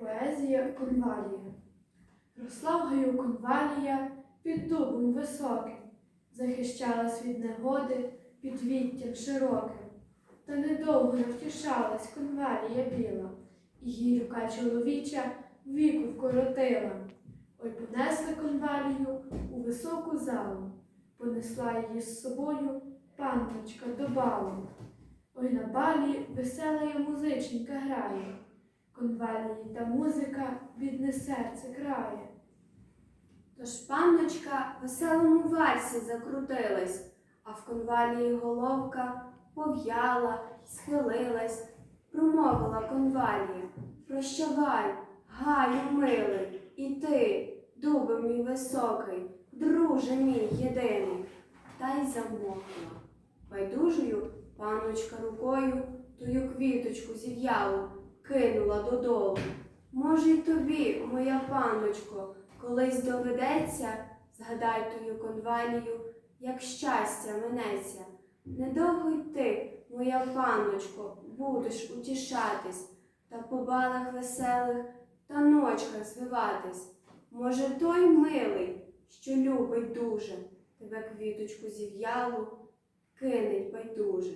Поезія конвалія. Росла конвалія під дубом високим, захищалась від негоди під віттям широким. Та недовго не втішалась конвалія біла, і її рука чоловіча віку вкоротила. Ой понесла конвалію у високу залу, понесла її з собою панночка до балу. Ой на балі весела музиченька грає, конвалії та музика бідне серце крає. Тож панночка в веселому вальсі закрутилась, а в конвалії головка пов'яла, схилилась, промовила конвалія. Прощавай, гаю милий, і ти, дубе мій високий, друже мій єдиний, та й замовкла. Байдужою панночка рукою тую квіточку зів'ялу кинула додолу. Може, й тобі, моя панночко, колись доведеться, згадай тую конвалію, як щастя минеться. Недовго й ти, моя панночко, будеш утішатись, та по балах веселих та ночках звиватись. Може, той милий, що любить дуже, тебе квіточку зів'ялу, кинеть байдуже.